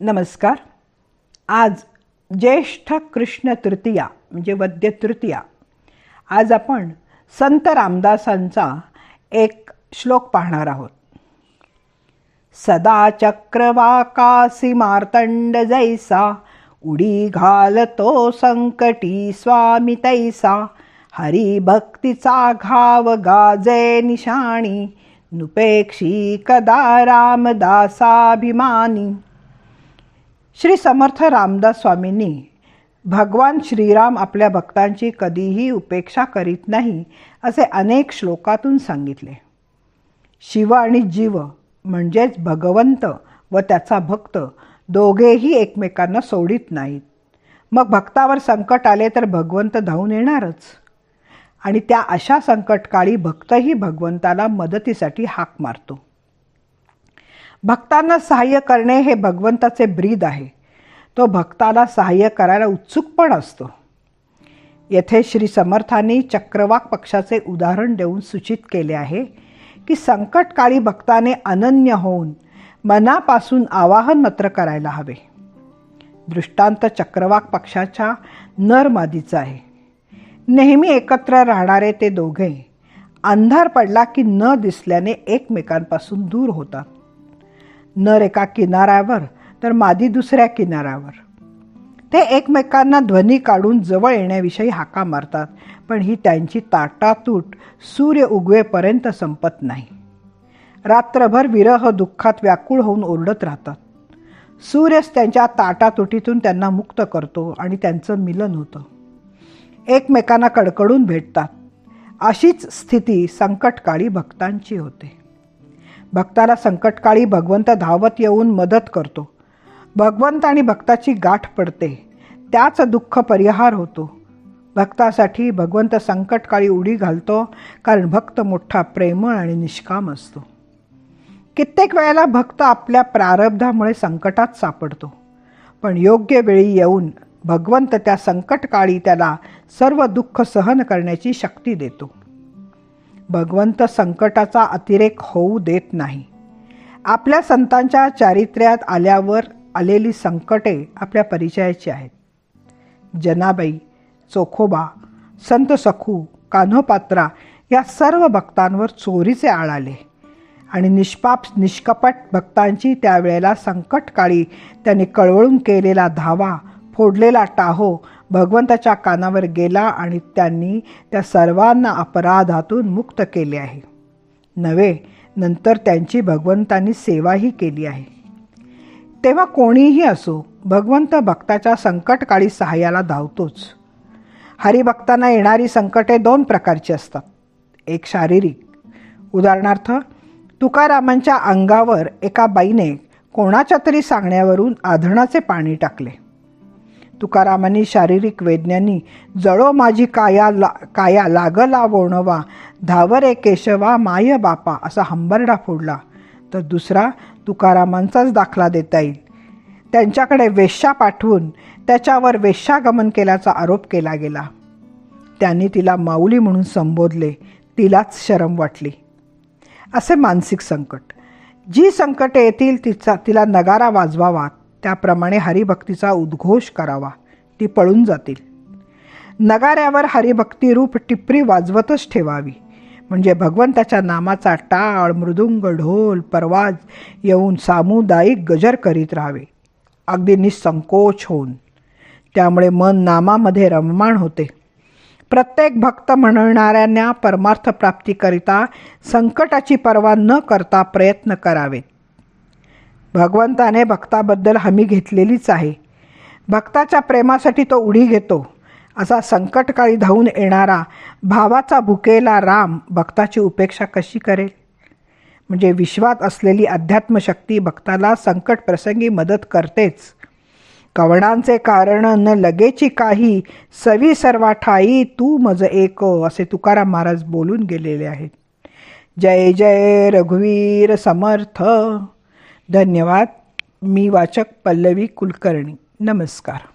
नमस्कार. आज ज्येष्ठ कृष्ण तृतीया म्हणजे वद्य तृतीया. आज आपण संत रामदासांचा एक श्लोक पाहणार आहोत. सदा चक्रवाकासी मार्तंड जैसा उडी घालतो संकटी स्वामी तैसा. हरी भक्तीचा घाव गाजे निशाणी नुपेक्षी कदा रामदासाभिमानी. श्री समर्थ रामदास स्वामींनी भगवान श्रीराम आपल्या भक्तांची कधीही उपेक्षा करीत नाही असे अनेक श्लोकातून सांगितले. शिव आणि जीव म्हणजेच भगवंत व त्याचा भक्त दोघेही एकमेकांना सोडित नाहीत. मग भक्तावर संकट आले तर भगवंत धावून येणारच. आणि त्या अशा संकटकाळी भक्तही भगवंताला मदतीसाठी हाक मारतो. भक्तांना सहाय्य करणे हे भगवंताचे ब्रीद आहे. तो भक्ताला सहाय्य करायला उत्सुक पण असतो. येथे श्री समर्थांनी चक्रवाक पक्षाचे उदाहरण देऊन सूचित केले आहे की संकटकाळी भक्ताने अनन्य होऊन मनापासून आवाहन मात्र करायला हवे. दृष्टांत चक्रवाक पक्षाच्या नरमादीचा आहे. नेहमी एकत्र राहणारे ते दोघे अंधार पडला की न दिसल्याने एकमेकांपासून दूर होतात. नर एका किनाऱ्यावर तर मादी दुसऱ्या किनाऱ्यावर. ते एकमेकांना ध्वनी काढून जवळ येण्याविषयी हाका मारतात पण ही त्यांची ताटातूट सूर्य उगवेपर्यंत संपत नाही. रात्रभर विरह दुःखात व्याकुळ होऊन ओरडत राहतात. सूर्यच त्यांच्या ताटातुटीतून त्यांना मुक्त करतो आणि त्यांचं मिलन होतं. एकमेकांना कडकडून भेटतात. अशीच स्थिती संकटकाळी भक्तांची होते. भक्ताला संकटकाळी भगवंत धावत येऊन मदत करतो. भगवंत आणि भक्ताची गाठ पडते. त्याच दुःख परिहार होतो. भक्तासाठी भगवंत संकटकाळी उडी घालतो कारण भक्त मोठा प्रेमळ आणि निष्काम असतो. कित्येक वेळेला भक्त आपल्या प्रारब्धामुळे संकटात सापडतो. पण योग्य वेळी येऊन भगवंत त्या संकटकाळी त्याला सर्व दुःख सहन करण्याची शक्ती देतो. भगवंत संकटाचा अतिरेक होऊ देत नाही. आपल्या संतांच्या चारित्र्यात आल्यावर आलेली संकटे आपल्या परिचयाची आहेत. जनाबाई चोखोबा संत सखू कान्होपात्रा या सर्व भक्तांवर चोरीचे आळ आले आणि निष्पाप निष्कपट भक्तांची त्यावेळेला संकटकाळी त्यांनी कळवळून केलेला धावा फोडलेला टाहो भगवंताच्या कानावर गेला आणि त्यांनी त्या सर्वांना अपराधातून मुक्त केले आहे. नव्हे नंतर त्यांची भगवंतांनी सेवाही केली आहे. तेव्हा कोणीही असो भगवंत भक्ताच्या संकटकाळी सहाय्याला धावतोच. हरिभक्तांना येणारी संकटे दोन प्रकारची असतात. एक शारीरिक. उदाहरणार्थ तुकारामांच्या अंगावर एका बाईने कोणाच्या तरी सांगण्यावरून आधणाचे पाणी टाकले. तुकारामांनी शारीरिक वेदनांनी जळो माझी काया ला काया लागला वोणवा धावरे केशवा माय बापा असा हंबरडा फोडला. तर दुसरा तुकारामांचाच दाखला देता येईल. त्यांच्याकडे वेश्या पाठवून त्याच्यावर वेश्यागमन केल्याचा आरोप केला गेला. त्यांनी तिला माऊली म्हणून संबोधले. तिलाच शरम वाटली. असे मानसिक संकट. जी संकटे येतील तिचा तिला नगारा वाजवावा त्याप्रमाणे हरिभक्तीचा उद्घोष करावा. ती पळून जातील. नगाऱ्यावर हरिभक्तीरूप टिपरी वाजवतच ठेवावी. म्हणजे भगवंताच्या नामाचा टाळ मृदुंग ढोल परवाज येऊन सामुदायिक गजर करीत राहावे. अगदी निसंकोच होऊन. त्यामुळे मन नामामध्ये रममाण होते. प्रत्येक भक्त म्हणणाऱ्यांना परमार्थ प्राप्तीकरिता संकटाची पर्वा न करता प्रयत्न करावेत. भगवंताने भक्ताबद्दल हमी घेतलेलीच आहे. भक्ताच्या प्रेमासाठी तो उडी घेतो. असा संकटकाळी धावून येणारा भावाचा भुकेला राम भक्ताची उपेक्षा कशी करेल? म्हणजे विश्वात असलेली अध्यात्मशक्ती भक्ताला संकट प्रसंगी मदत करतेच. कवणांचे कारण न लगेची काही सवी सर्वा ठाई तू मज एक असे तुकाराम महाराज बोलून गेलेले आहेत. जय जय रघुवीर समर्थ. धन्यवाद. मी वाचक पल्लवी कुलकर्णी. नमस्कार.